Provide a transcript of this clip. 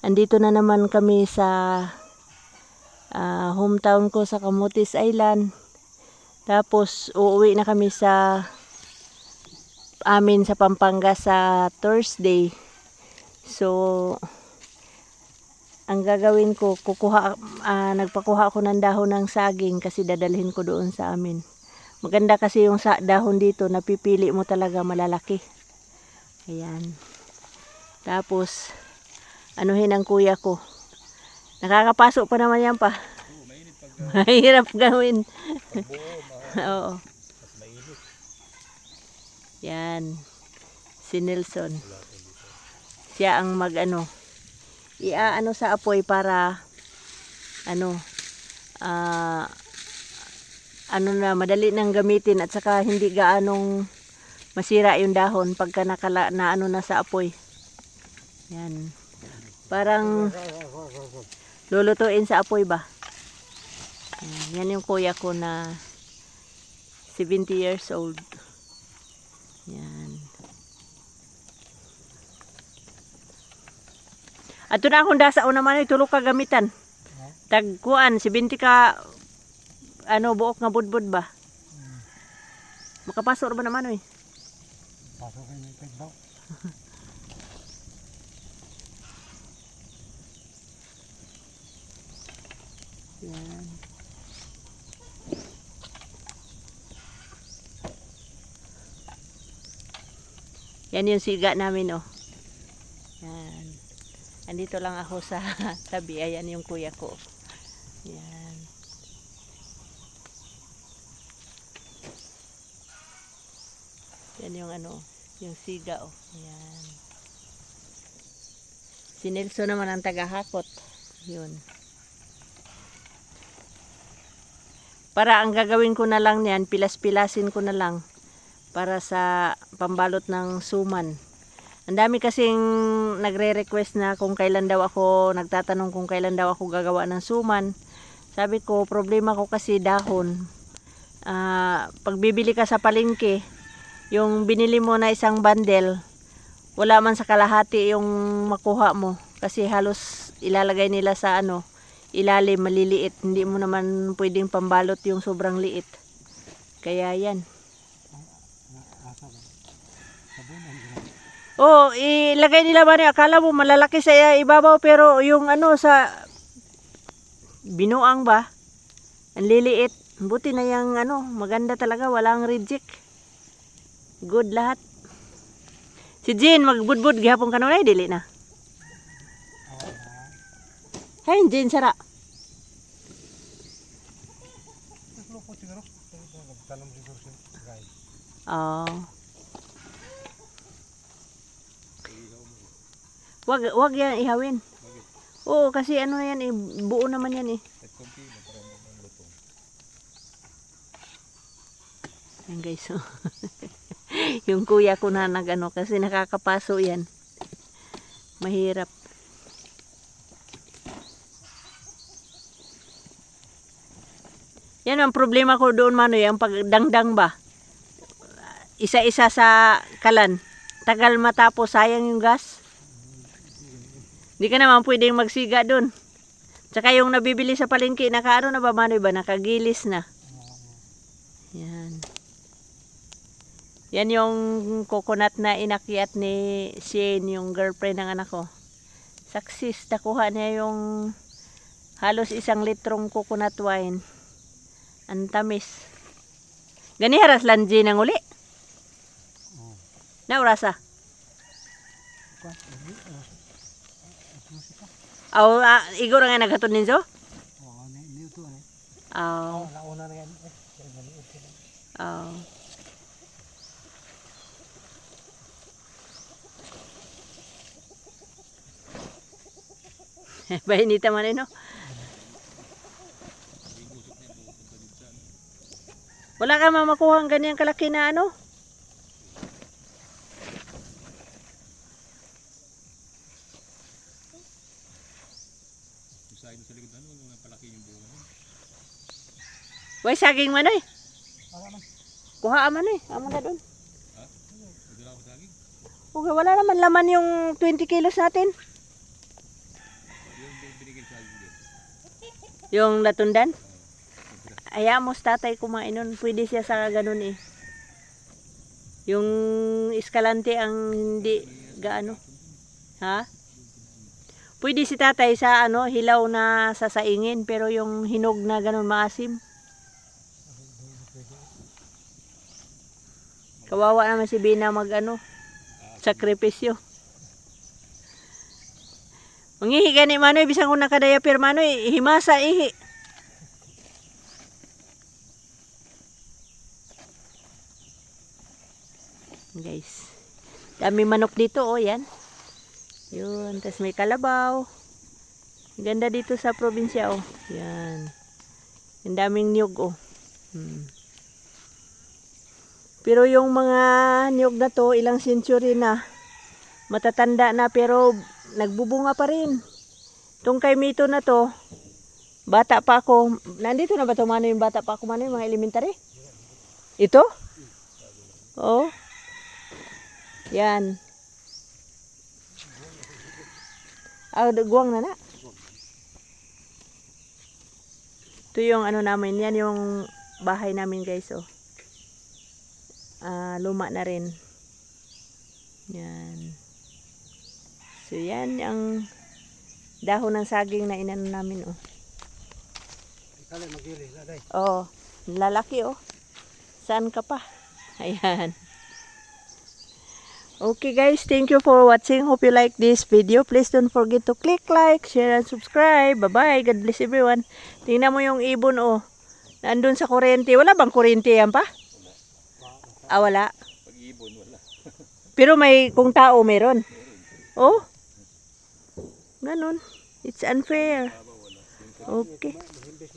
Andito na naman kami sa ah, hometown ko sa Camotes Island. Tapos uuwi na kami sa amin sa Pampanga sa Thursday. So ang gagawin ko, kukuha, ah, nagpakuha ako ng dahon ng saging kasi dadalhin ko doon sa amin. Maganda kasi yung sa dahon dito, napipili mo talaga malalaki. Ayan. Tapos, anuhin ang kuya ko. Nakakapasok pa naman yan pa. Mahirap gawin. Oo. Yan. Si Nelson. Siya ang mag ano. Iaano sa apoy para ano ah ano na madali nang gamitin at saka hindi gaanong masira yung dahon pagka nakala na ano na sa apoy. Yan. Parang lulutuin sa apoy ba? Yan, yan yung kuya ko na 70 years old. Yan. Ato na akong dasa o naman ay tulog ka gamitan. Tagkuan, 70 ka ano buok nga budbud ba? Makapasok ba naman eh? Pasok kayo ng pagbaw. Yan. Yan yung siga namin oh. Yan. Andito lang ako sa tabi. Ayan yung kuya ko. Yan. Yan yung ano, yung siga oh. Yan. Si Nelson naman ang tagahakot. Yun. Para ang gagawin ko na lang niyan, pilas-pilasin ko na lang para sa pambalot ng suman. Ang dami kasing nagre-request na kung kailan daw ako, nagtatanong kung kailan daw ako gagawa ng suman. Sabi ko, problema ko kasi dahon. Ah, pag bibili ka sa palengke, yung binili mo na isang bundle, wala man sa kalahati yung makuha mo. Kasi halos ilalagay nila sa ano, ilalim maliliit. Hindi mo naman pwedeng pambalot yung sobrang liit. Kaya yan. Oh, ilagay nila ba? Akala mo malalaki sa ibabaw pero yung ano sa binuang ba? Ang liliit. Buti na yung ano, maganda talaga. Walang reject. Good lahat. Si Jean, magbudbud gihapon ka na dili na. Siguro. Tanong siguro siya. Guys. Oh. Wag, wag yan ihawin. Oo, kasi ano yan eh, buo naman yan eh. Ayan guys, oh. yung kuya ko na nagano kasi nakakapaso yan. Mahirap. Yan ang problema ko doon mano yung pagdangdang ba. Isa-isa sa kalan. Tagal matapos, sayang yung gas. Hindi ka naman pwedeng magsiga doon. Tsaka yung nabibili sa palengke, nakaano na ba mano ba? Nakagilis na. Yan. Yan yung coconut na inakyat ni Shane, yung girlfriend ng anak ko. Success, nakuha niya yung halos isang litrong coconut wine. Ang tamis. Gani haras lanji ng uli. Oh. Na. Hindi. ah. Aw, ah, igor nga naghatod ninyo? Oo, ni ni ito ni. Aw, Oh, nauna na yan. Eh, aw. Bahinita man eh, no? Wala ka mamakuha ang ganyan kalaki na ano? Way saging man eh. Wala man. Kuha man eh. Amo na doon. Okay, wala naman laman yung 20 kilos natin. Yung latundan? Ayaw mo tatay kumain nun. Pwede siya sa ganun eh. Yung iskalante ang hindi gaano. Ha? Pwede si tatay sa ano, hilaw na sasaingin pero yung hinog na ganun maasim. Kawawa naman si Bina mag ano, sakripisyo. Mangihi gani manoy bisang kung nakadaya pero manoy himasa ihi. Guys. Dami manok dito oh yan. Yun, tas may kalabaw. Ganda dito sa probinsya oh. Yan. Ang daming niyog oh. Hmm. Pero yung mga niyog na to, ilang century na. Matatanda na pero nagbubunga pa rin. Itong kay Mito na to, bata pa ako. Nandito na ba ito mano yung bata pa ako mano yung mga elementary? Ito? Oo. Yan. Ah, guwang na na. Ito yung ano namin, yan yung bahay namin guys, oh. Ah, luma na rin. Yan. So yan ang dahon ng saging na inano namin, oh. Ikala magili, laday. Oh, lalaki, oh. Saan ka pa? Ayan. Okay guys, thank you for watching. Hope you like this video. Please don't forget to click like, share, and subscribe. Bye-bye. God bless everyone. Tingnan mo yung ibon, oh. Nandun sa kuryente. Wala bang kuryente yan pa? Ah, wala. Pag-ibon, wala. Pero may, kung tao, meron. Oh. Ganun. It's unfair. Okay.